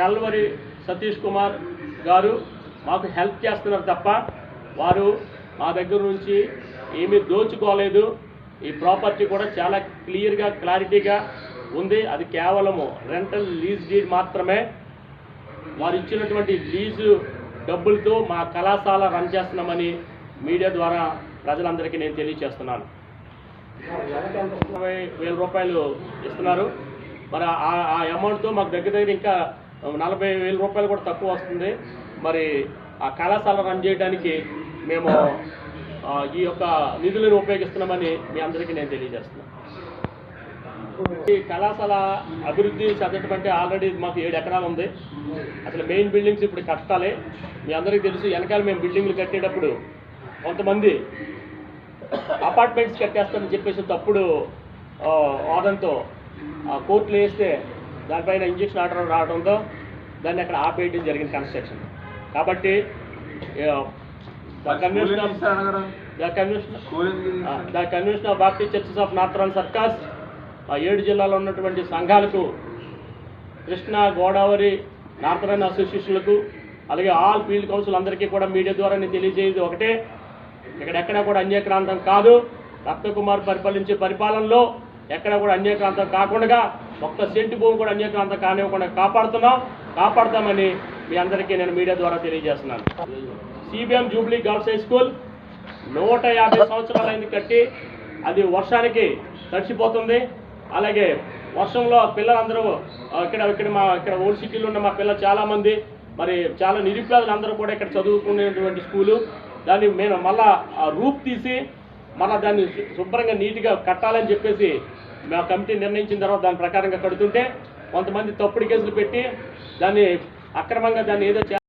Calvary Satish Kumar గారు మాకు help చేస్తున్నారు తప్ప వారు మా దగ్గర నుంచి ఏమీ దోచుకోలేదు. ఈ ప్రాపర్టీ కూడా చాలా క్లియర్గా క్లారిటీగా ఉంది. అది కేవలము రెంటల్ లీజ్ డీడ్ మాత్రమే. వారు ఇచ్చినటువంటి లీజు డబ్బులతో మా కళాశాల రన్ చేస్తున్నామని మీడియా ద్వారా ప్రజలందరికీ నేను తెలియజేస్తున్నాను ఇరవై వేల రూపాయలు ఇస్తున్నారు. మరి ఆ ఆ అమౌంట్తో మాకు దగ్గర దగ్గర ఇంకా నలభై వేల రూపాయలు కూడా తక్కువ వస్తుంది. మరి ఆ కళాశాల రన్ చేయడానికి మేము ఈ యొక్క నిధులను ఉపయోగిస్తున్నామని మీ అందరికీ నేను తెలియజేస్తున్నాను ఈ కళాశాల అభివృద్ధి చెందటం అంటే ఆల్రెడీ మాకు ఏడు ఎకరాలు ఉంది. అసలు మెయిన్ బిల్డింగ్స్ ఇప్పుడు కట్టాలి. మీ అందరికీ తెలుసు వెనకాల మేము బిల్డింగ్లు కట్టేటప్పుడు కొంతమంది అపార్ట్మెంట్స్ కట్టేస్తామని చెప్పేసి తప్పుడు వాదంతో ఆ, కోర్టులు వేస్తే దానిపైన ఇంజక్షన్ ఆర్డర్ రావడంతో దాన్ని అక్కడ ఆపేయడం జరిగింది కన్స్ట్రక్షన్. కాబట్టి the convention of the convention the convention of Baptist churches of Northern Circars ఆ ఏడు జిల్లాలో ఉన్నటువంటి సంఘాలకు కృష్ణా గోదావరి నార్థరన్ అసోసియేషన్లకు అలాగే ఆల్ ఫీల్డ్ కౌన్సిల్ అందరికీ కూడా మీడియా ద్వారా నేను తెలియజేయదు ఒకటే. ఇక్కడెక్కడ కూడా అన్యక్రాంతం కాదు. రత్నకుమార్ పరిపాలించే పరిపాలనలో ఎక్కడ కూడా అన్యక్రాంతం కాకుండా ఒక్క సెంటు భూమి కూడా అన్యక్రాంతం కానివ్వకుండా కాపాడుతున్నాం. కాపాడతామని మీ అందరికీ నేను మీడియా ద్వారా తెలియజేస్తున్నాను. CBM jubilee girls high school నూట యాభై సంవత్సరాలైంది కట్టి అది వర్షానికి తడిసిపోతుంది. అలాగే వర్షంలో పిల్లలందరూ ఇక్కడ ఇక్కడ మా ఇక్కడ ఓల్డ్ సిటీలో ఉన్న మా పిల్లలు చాలామంది మరి చాలా నిరుపేదలు అందరూ కూడా ఇక్కడ చదువుకునేటువంటి స్కూలు. దాన్ని మేము మళ్ళా ఆ రూప్ తీసి మళ్ళీ దాన్ని శుభ్రంగా నీట్గా కట్టాలని చెప్పేసి మా కమిటీ నిర్ణయించిన తర్వాత దాని ప్రకారంగా కడుతుంటే కొంతమంది తప్పుడు కేసులు పెట్టి దాన్ని అక్రమంగా దాన్ని ఏదో చే-